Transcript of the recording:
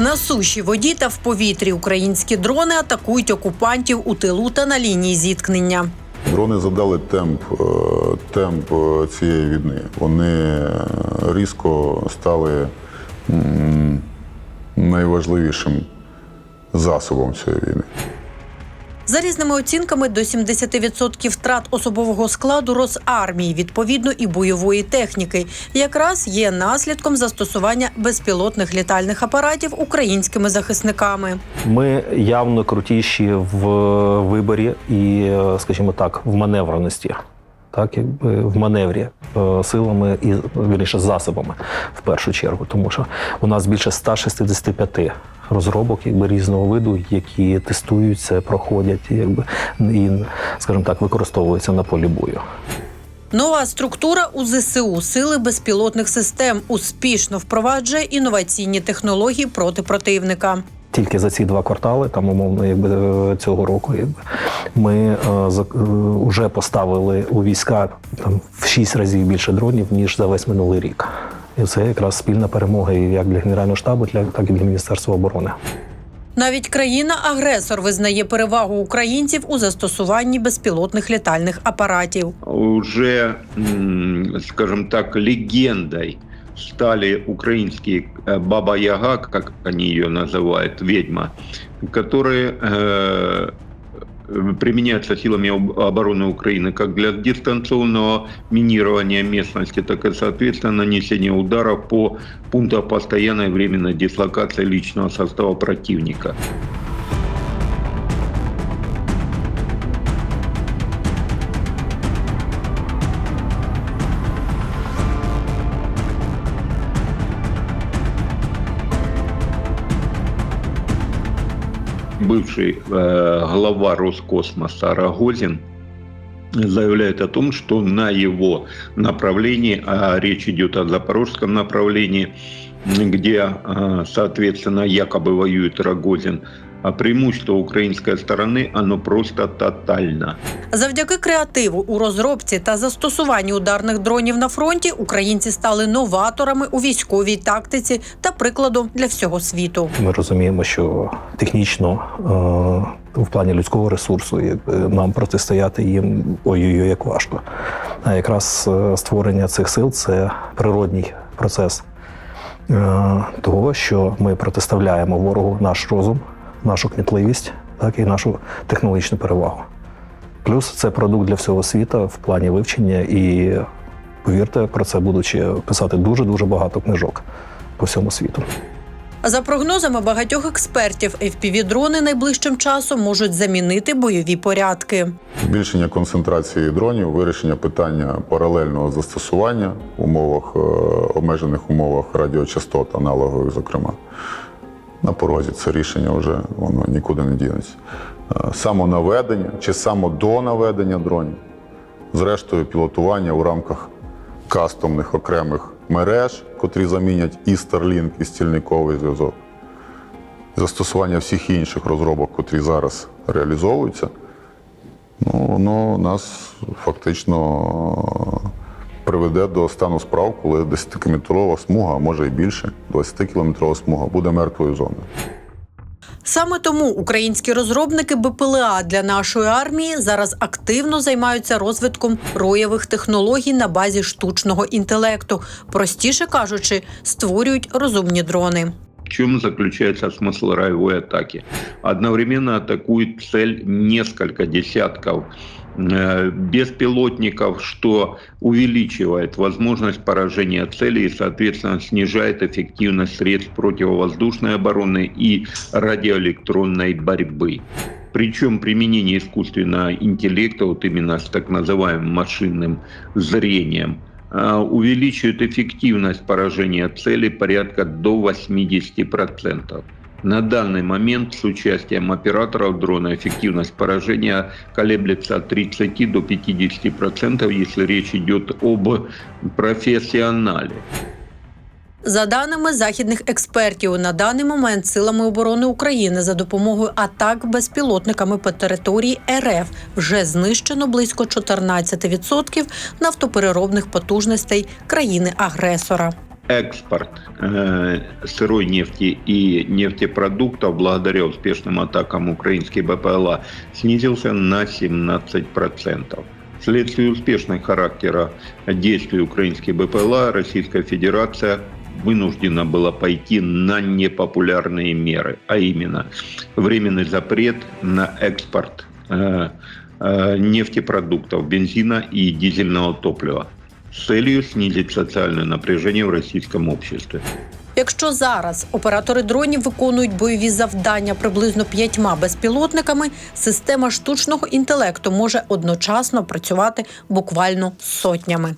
На суші, воді та в повітрі українські дрони атакують окупантів у тилу та на лінії зіткнення. Дрони задали темп, е, темп е, цієї війни. Вони е, різко стали найважливішим засобом цієї війни. За різними оцінками, до 70% втрат особового складу Росармії, відповідно і бойової техніки, якраз є наслідком застосування безпілотних літальних апаратів українськими захисниками. Ми явно крутіші в виборі і, скажімо так, в маневреності. Так, якби в маневрі е, силами і вірніше засобами в першу чергу, тому що у нас більше 165 розробок якби різного виду, які тестуються, проходять, якби і, скажімо так, використовуються на полі бою. Нова структура у ЗСУ сили безпілотних систем успішно впроваджує інноваційні технології проти противника. Тільки за ці два квартали, там умовно, якби е, цього року, якби ми е, за- е, вже поставили у війська там в шість разів більше дронів ніж за весь минулий рік. І це якраз спільна перемога і як для генерального штабу, для так і для міністерства оборони. Навіть країна-агресор визнає перевагу українців у застосуванні безпілотних літальних апаратів. уже, м, скажем так, легендой стали украинские э, Баба Яга, как они ее называют, ведьма, которые э, применяются силами об- обороны Украины как для дистанционного минирования местности, так и, соответственно, нанесения ударов по пунктам постоянной временной дислокации личного состава противника. бывший э, глава Роскосмоса Рогозин заявляет о том, что на его направлении, а речь идет о запорожском направлении, где, э, соответственно, якобы воюет Рогозин, а преимущество украинской стороны, оно просто тотально. Завдяки креативу у розробці та застосуванні ударних дронів на фронті українці стали новаторами у військовій тактиці та прикладом для всього світу. Ми розуміємо, що технічно е, в плані людського ресурсу нам протистояти їм ой-ой-ой, як важко. А якраз е, створення цих сил це природній процес е, того, що ми протиставляємо ворогу наш розум, нашу кмітливість, так і нашу технологічну перевагу. Плюс це продукт для всього світу в плані вивчення, і повірте, про це будучи писати дуже дуже багато книжок по всьому світу. За прогнозами багатьох експертів, FPV-дрони найближчим часом можуть замінити бойові порядки. Збільшення концентрації дронів, вирішення питання паралельного застосування в умовах, е, обмежених умовах радіочастот, аналогових, зокрема. На порозі це рішення вже воно нікуди не дінеться. Е, Самонаведення чи самодонаведення дронів. Зрештою, пілотування у рамках кастомних окремих мереж, котрі замінять і Starlink, і стільниковий зв'язок. Застосування всіх інших розробок, котрі зараз реалізовуються, ну, воно нас фактично приведе до стану справ, коли 10-кілометрова смуга, а може і більше, 20-кілометрова смуга буде мертвою зоною. Саме тому українські розробники БПЛА для нашої армії зараз активно займаються розвитком роєвих технологій на базі штучного інтелекту. Простіше кажучи, створюють розумні дрони. В чем заключается смысл роевой атаки? Одновременно атакует цель несколько десятков беспилотников, что увеличивает возможность поражения цели и, соответственно, снижает эффективность средств противовоздушной обороны и радиоэлектронной борьбы. Причем применение искусственного интеллекта, вот именно с так называемым машинным зрением, э, увеличивает эффективность поражения цели порядка до 80%. На данный момент с участием операторов дрона эффективность поражения колеблется от 30 до 50%, если речь идет об профессионале. За даними західних експертів, на даний момент силами оборони України за допомогою атак безпілотниками по території РФ вже знищено близько 14% нафтопереробних потужностей країни-агресора. Экспорт э, сырой нефти и нефтепродуктов благодаря успешным атакам украинских БПЛА снизился на 17%. Вследствие успешных характера действий украинских БПЛА Российская Федерация вынуждена была пойти на непопулярные меры, а именно временный запрет на экспорт э, э, нефтепродуктов, бензина и дизельного топлива с целью снизить социальное напряжение в российском обществе. Якщо зараз оператори дронів виконують бойові завдання приблизно п'ятьма безпілотниками, система штучного інтелекту може одночасно працювати буквально сотнями.